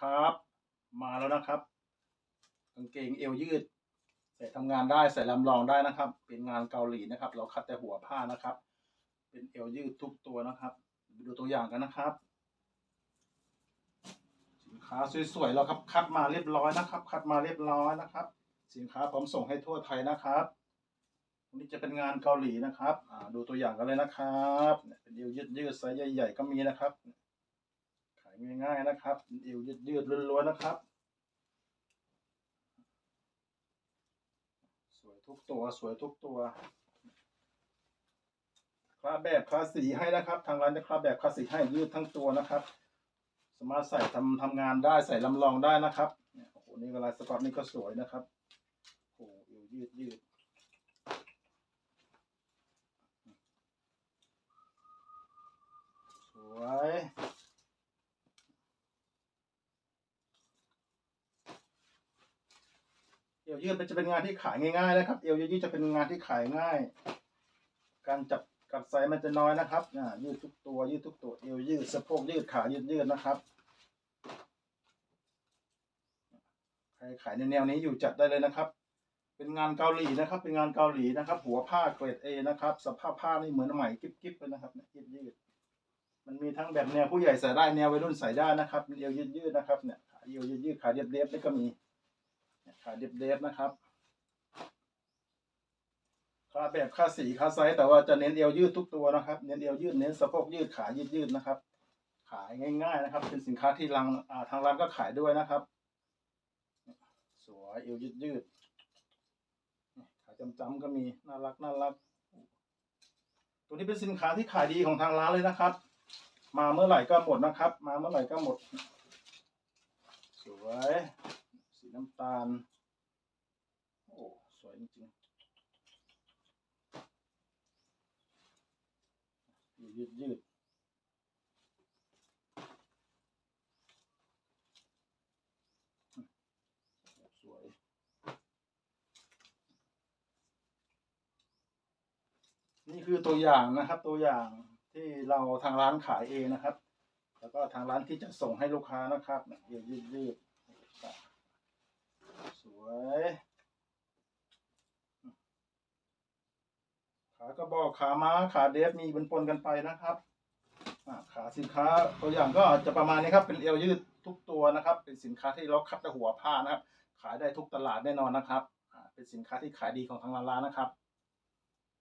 ครับ มาแล้วนะครับกางเกงเอวยืด ใส่ทำงานได้ใส่ลำลองได้นะครับ เป็นงานเกาหลีนะครับ เราคัดแต่หัวผ้านะครับ เป็นเอวยืดทุกตัวนะครับไปดูตัวอย่างกันนะครับ สินค้าสวยๆเราครับคัดมาเรียบร้อยนะครับ คัดมาเรียบร้อยนะครับ สินค้าพร้อมส่งให้ทั่วไทยนะครับวันนี้จะเป็นงานเกาหลีนะครับ ดูตัวอย่างกันเลยนะครับ เป็นเอวยืดๆไซส์ใหญ่ ๆ ก็มีนะครับ ง่ายๆนะครับเป็นเอวยืดๆล้วนๆนะครับ สวยทุกตัวสวยทุกตัวคลาแบบคลาสีให้นะครับ ทางร้านจะคลาแบบคลาสีให้ยืดทั้งตัวนะครับ สามารถใส่ทำทำงานได้ใส่ลำลองได้นะครับโอ้โหนี่ก็ลายสกอตนี่ก็สวยนะครับโอ้โหเอวยืดยืดสวย เอวยืดมันจะเป็นงานที่ขายง่ายๆนะครับ เอวยืดจะเป็นงานที่ขายง่าย การจับกับไซส์มันจะน้อยนะครับอ่ายืดทุกตัวยืดทุกตัวเอวยืดสะโพกยืดขายืดยืดนะครับใครขายในแนวนี้อยู่จัดได้เลยนะครับ เป็นงานเกาหลีนะครับ เป็นงานเกาหลีนะครับ หัวผ้าเกรดเอนะครับ สภาพผ้านี่เหมือนใหม่กิ๊บๆเลยนะครับยืดยืดมันมีทั้งแบบแนวผู้ใหญ่ใส่ได้แนววัยรุ่นใส่ได้นะครับเอวยืดยืดนะครับเนี่ยขาเอวยืดยืดขาเดฟเดฟนี่ก็มี เนี่ยขาเดฟเดฟนะครับขาแบบขาสีขาไซส์แต่ว่าจะเน้นเอวยืดทุกตัวนะครับ เน้นเอวยืดเน้นสะโพกยืดขายืดยืดนะครับ ขายง่าย ๆ นะครับ เป็นสินค้าที่รังทางร้านก็ขายด้วยนะครับ สวยเอวยืดยืดขาจำจำๆก็มีน่ารักน่ารัก ตัวนี้เป็นสินค้าที่ขายดีของทางร้านเลยนะครับ มาเมื่อไหร่ก็หมดนะครับ มาเมื่อไหร่ก็หมด สวย สีน้ำตาล สวยจริงๆ ยืดยืดสวยนี่คือตัวอย่างนะครับตัวอย่างที่เราทางร้านขายเองนะครับ แล้วก็ทางร้านที่จะส่งให้ลูกค้านะครับเนี่ยยืดยืดยืดสวยขา กระบอกขาม้าขาเดฟมีปนปนกันไปนะครับขาสินค้าตัวอย่างก็จะประมาณนี้ครับเป็นเอวยืดทุกตัวนะครับ เป็นสินค้าที่เราคัดด้วหัวผ้านะครับ ขายได้ทุกตลาดแน่นอนนะครับเป็นสินค้าที่ขายดีของทางร้านนะครับ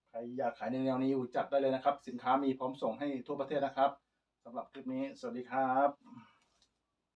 ใครอยากขายในแนวนี้อยู่จัดได้เลยนะครับ สินค้ามีพร้อมส่งให้ทั่วประเทศนะครับสำหรับคลิปนี้สวัสดีครับ